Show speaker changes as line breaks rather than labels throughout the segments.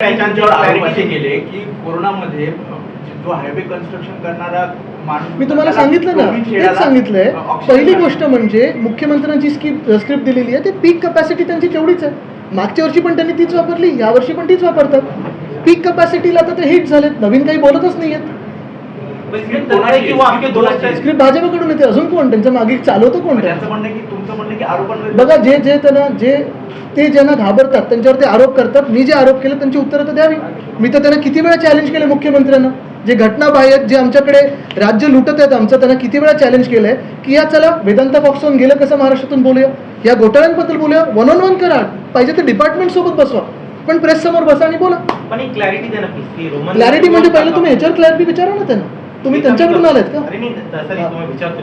केले की कोरोनामध्ये जो हायवे कन्स्ट्रक्शन करणारा
मी तुम्हाला सांगितलं ना तेच सांगितलंय. पहिली. गोष्ट म्हणजे मुख्यमंत्र्यांची स्क्रिप्ट स्क्रिप्ट दिलेली आहे ती पीक कपॅसिटी त्यांची तेवढीच आहे. मागच्या वर्षी पण त्यांनी तीच वापरली या वर्षी पण तीच वापरतात. पीक कपॅसिटीला तर ते हिट झालेत नवीन काही बोलतच
आपली दोस्त
स्क्रिप्ट भाजपकडून येते. अजून कोण? त्यांच्या मागे चालवतं कोण?
त्यांचं म्हणणं आहे की तुमचं म्हणणं आहे की आरोपांवर
बघा जे जे त्यांना जे ते ज्यांना घाबरतात त्यांच्यावर ते आरोप करतात मी जे आरोप केले त्यांची उत्तरं तर द्यावी. मी तर त्यांना किती वेळा चॅलेंज केले मुख्यमंत्र्यांना? जे घटनाबाह्य आहेत जे आमच्याकडे राज्य लुटत आहेत आमचं त्यांना किती वेळा चॅलेंज केलंय? की या चला वेदांता फॉक्सॉन गेलं कसं महाराष्ट्रातून बोलूया? या घोटाळ्यांबद्दल बोलूया? वन ऑन वन करा. पाहिजे तर डिपार्टमेंट सोबत बसवा. पण प्रेस समोर बसा आणि बोला.
क्लॅरिटी
क्लॅरिटी म्हणजे पहिलं तुम्ही ह्याच्यावर क्लॅरिटी विचारा ना त्यांना. तुम्ही त्यांच्याकडून आलात का?
अरे तसं नाही विचारतो.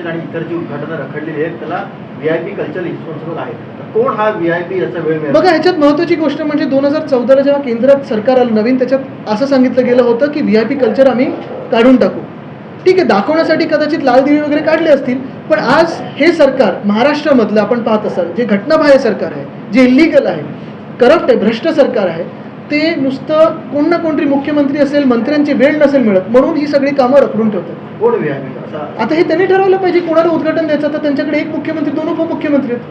आणि इतर जी उद्घाटनं रखडलेली आहेत त्याला व्हीआयपी कल्चर रिस्पॉन्सिबल आहे. तर कोण हा व्हीआयपी याचा वेळ मिळाला?
बघा ह्याच्यात महत्वाची गोष्ट म्हणजे दोन हजार चौदाला जेव्हा केंद्रात सरकार आलं नवीन त्याच्यात असं सांगितलं गेलं होतं की व्ही आय पी कल्चर आम्ही काढून टाकू. ठीक आहे दाखवण्यासाठी कदाचित लाल दिवे वगैरे काढले असतील पण आज हे सरकार महाराष्ट्रामधलं आपण पाहत असाल जे घटनाबाह्य सरकार आहे जे इलिगल आहे करप्ट आहे भ्रष्ट सरकार आहे ते नुसतं कोण ना कोणतरी मुख्यमंत्री असेल मंत्र्यांची वेळ नसेल मिळत म्हणून ही सगळी कामं रखडून ठेवतात. आता हे त्यांनी ठरवलं पाहिजे कोणाला उद्घाटन द्यायचं तर त्यांच्याकडे एक मुख्यमंत्री दोन उपमुख्यमंत्री आहेत.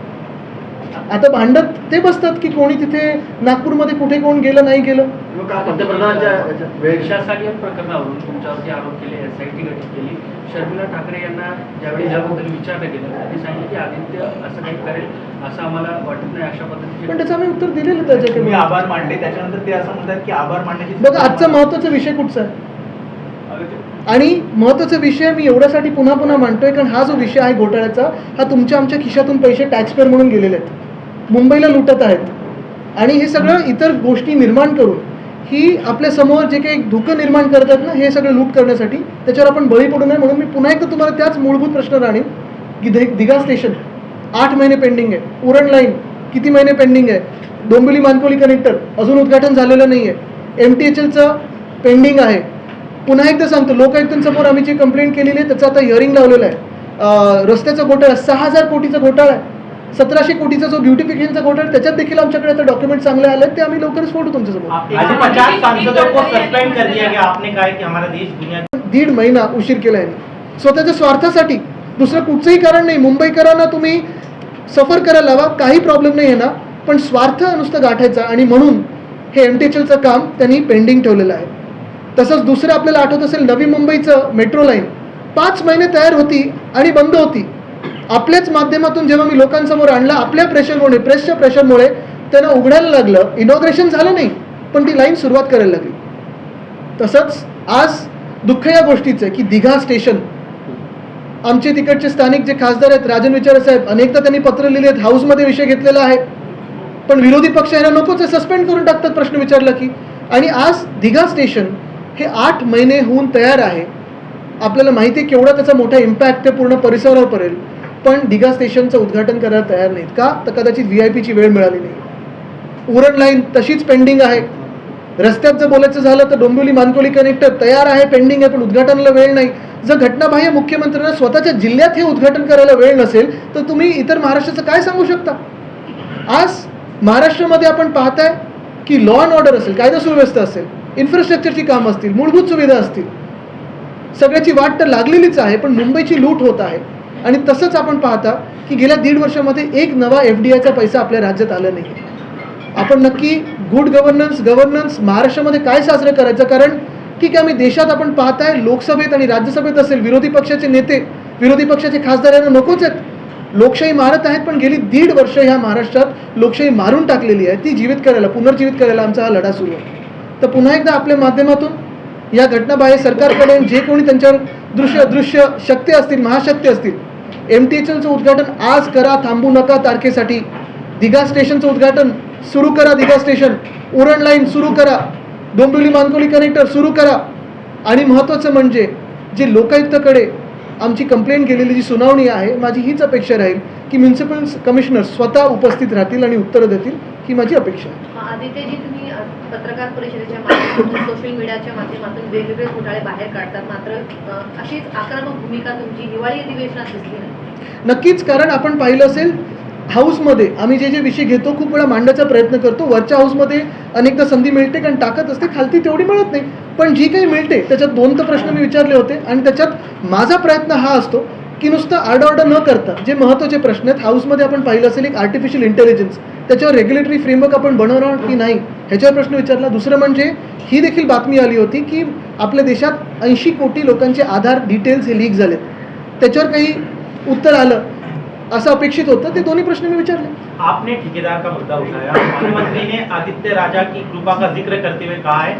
आता भांडत ते बसतात की कोणी तिथे नागपूरमध्ये कुठे कोण गेलं नाही गेलं?
पंतप्रधानांच्या
प्रकरणावरून तुमच्यावरती आरोप केले एस आय टी गठीत केली. शर्मिला ठाकरे यांना ज्यावेळी याबद्दल विचारलं गेलं त्यांनी सांगितलं की आदित्य असं काही करेल असं आम्हाला वाटत नाही अशा
पण त्याचं आम्ही उत्तर दिलेलं त्याच्याकडे.
आभार मानले त्याच्यानंतर ते असं म्हणतात की आभार मानण्याची
बघा आजचा महत्त्वाचा विषय कुठचा आहे? आणि महत्त्वाचा विषय मी एवढ्यासाठी पुन्हा पुन्हा मांडतोय कारण हा जो विषय आहे घोटाळ्याचा हा तुमच्या आमच्या खिशातून पैसे टॅक्सपेअर म्हणून गेलेले आहेत. मुंबईला लुटत आहेत. आणि हे सगळं इतर गोष्टी निर्माण करून ही आपल्यासमोर जे काही धुकं निर्माण करतात ना हे सगळं लूट करण्यासाठी त्याच्यावर आपण बळी पडू नये म्हणून मी पुन्हा एकदा तुम्हाला त्याच मूलभूत प्रश्न राहणीन की दिघा स्टेशन आठ महिने पेंडिंग आहे. उरण लाईन किती महिने पेंडिंग आहे? डोंबिवली मानकोली कनेक्टर अजून उद्घाटन झालेलं नाही आहे एम टी एच एलचं पेंडिंग आहे. पुन्हा एकदा सांगतो लोकायुक्तांसमोर आम्ही जी कंप्लेंट केलेली आहे त्याचं आता हिअरिंग लावलेलं आहे. रस्त्याचा घोटाळा सहा हजार कोटीचा घोटाळा आहे. सतराशे कोटीचा जो ब्युटिफिकेशनचा घोटाळा आहे, त्याच्यात देखील आमच्याकडे आता डॉक्युमेंट चांगले आले ते आम्ही लवकरच फोडू तुमच्यासमोर. दीड महिना उशीर केला यांनी स्वतःच्या स्वार्थासाठी दुसरं कुठचंही कारण नाही. मुंबईकरांना तुम्ही सफर करायला हवा काही प्रॉब्लेम नाही येणार. पण स्वार्थ नुसतं गाठायचा आणि म्हणून हे एम टी एच एलचं काम त्यांनी पेंडिंग ठेवलेलं आहे. तसंच दुसरं आपल्याला आठवत असेल नवी मुंबईचं मेट्रो लाईन पाच महिने तयार होती आणि बंद होती. आपल्याच माध्यमातून जेव्हा मी लोकांसमोर आणला आपल्या प्रेशरमुळे प्रेसच्या प्रेशरमुळे त्यांना उघडायला लागलं. इनॉग्रेशन झालं नाही पण ती लाईन सुरुवात करायला लागली. तसंच आज दुःख या गोष्टीचं आहे की दिघा स्टेशन आमचे तिकडचे स्थानिक जे खासदार आहेत राजन विचारे साहेब अनेकदा त्यांनी पत्र लिहिले आहेत हाऊसमध्ये विषय घेतलेला आहे. पण विरोधी पक्ष यांना नकोच सस्पेंड करून टाकतात प्रश्न विचारला की. आणि आज दिघा स्टेशन हे आठ महिने होऊन तयार आहे. आपल्याला माहिती आहे केवढा त्याचा मोठा इम्पॅक्ट ते पूर्ण परिसरावर पडेल. पण दिघा स्टेशनचं उद्घाटन करायला तयार नाहीत का? तर कदाचित व्ही आय पीची वेळ मिळाली नाही. उरण लाईन तशीच पेंडिंग आहे. रस्त्यात जर बोलायचं झालं तर डोंबिवली मानकोली कनेक्टर तयार आहे पेंडिंग आहे पण उद्घाटनाला वेळ नाही. जर घटनाबाह्य मुख्यमंत्र्यांना स्वतःच्या जिल्ह्यात हे उद्घाटन करायला वेळ नसेल तर तुम्ही इतर महाराष्ट्राचं काय सांगू शकता? आज महाराष्ट्रामध्ये आपण पाहताय की लॉ अँड ऑर्डर असेल कायदा सुव्यवस्था असेल. इन्फ्रास्ट्रक्चरची कामं असतील मूलभूत सुविधा असतील. सगळ्याची वाट तर लागलेलीच आहे पण मुंबईची लूट होत आहे. आणि तसंच आपण पाहता की गेल्या दीड वर्षामध्ये एक नवा एफ डी आयचा पैसा आपल्या राज्यात आला नाही आपण नक्की गुड गव्हर्नन्स गव्हर्नन्स महाराष्ट्रामध्ये काय साजरं करायचं? कारण ठीक आहे आम्ही देशात आपण पाहताय लोकसभेत आणि राज्यसभेत असेल विरोधी पक्षाचे नेते विरोधी पक्षाचे खासदार यांना नकोच आहेत. लोकशाही मारत आहेत पण गेली दीड वर्ष ह्या महाराष्ट्रात लोकशाही मारून टाकलेली आहे. ती जीवित करायला पुनर्जीवित करायला आमचा हा लढा सुरू आहे. तर पुन्हा एकदा आपल्या माध्यमातून या घटनाबाह्य सरकारकडे जे कोणी त्यांच्यावर दृश्य अदृश्य शक्ती असतील महाशक्ती असतील एम टी एच एलचं उद्घाटन आज करा थांबू नका तारखेसाठी. दिघा स्टेशनचं उद्घाटन सुरू करा दिघा स्टेशन. उरण लाईन सुरू करा. डोंबिवली मानकोली कनेक्टर सुरू करा. आणि महत्त्वाचं म्हणजे जे लोकायुक्तकडे आमची कंप्लेंट केलेली जी सुनावणी आहे माझी हीच अपेक्षा राहील. की म्युन्सिपल कमिशनर स्वतः उपस्थित राहतील आणि उत्तरं देतील ही माझी अपेक्षा आहे.
आदित्यजी तुम्ही पत्रकार परिषदेच्या माध्यमातून सोशल मीडियाच्या माध्यमातून वेगवेगळे घोटाळे बाहेर काढतात. मात्र अशीच आक्रमक भूमिका तुमची हिवाळी अधिवेशनात दिसली नाही.
नक्कीच कारण आपण पाहिलं असेल हाऊसमध्ये आम्ही जे जे विषय घेतो खूप वेळा मांडण्याचा प्रयत्न करतो. वरच्या हाऊसमध्ये अनेकदा संधी मिळते कारण ताकद असते खालती तेवढी मिळत नाही. पण जी काही मिळते त्याच्यात दोन तर प्रश्न मी विचारले होते. आणि त्याच्यात माझा प्रयत्न हा असतो की नुसतं आरडाओरडा न करता जे महत्त्वाचे प्रश्न आहेत हाऊसमध्ये आपण पाहिलं असेल एक आर्टिफिशियल इंटेलिजन्स त्याच्यावर रेग्युलेटरी फ्रेमवर्क आपण बनवणार की नाही ह्याच्यावर प्रश्न विचारला. दुसरं म्हणजे ही देखील बातमी आली होती की आपल्या देशात ऐंशी कोटी लोकांचे आधार डिटेल्स हे लीक झालेत. त्याच्यावर काही उत्तर आलं असं अपेक्षित होतं ते दोन्ही प्रश्न मी विचारले.
आपने ठेकेदार का मुद्दा उठाया? मुख्यमंत्री ने आदित्य राजा की कृपा का जिक्र करते हुए कहा है?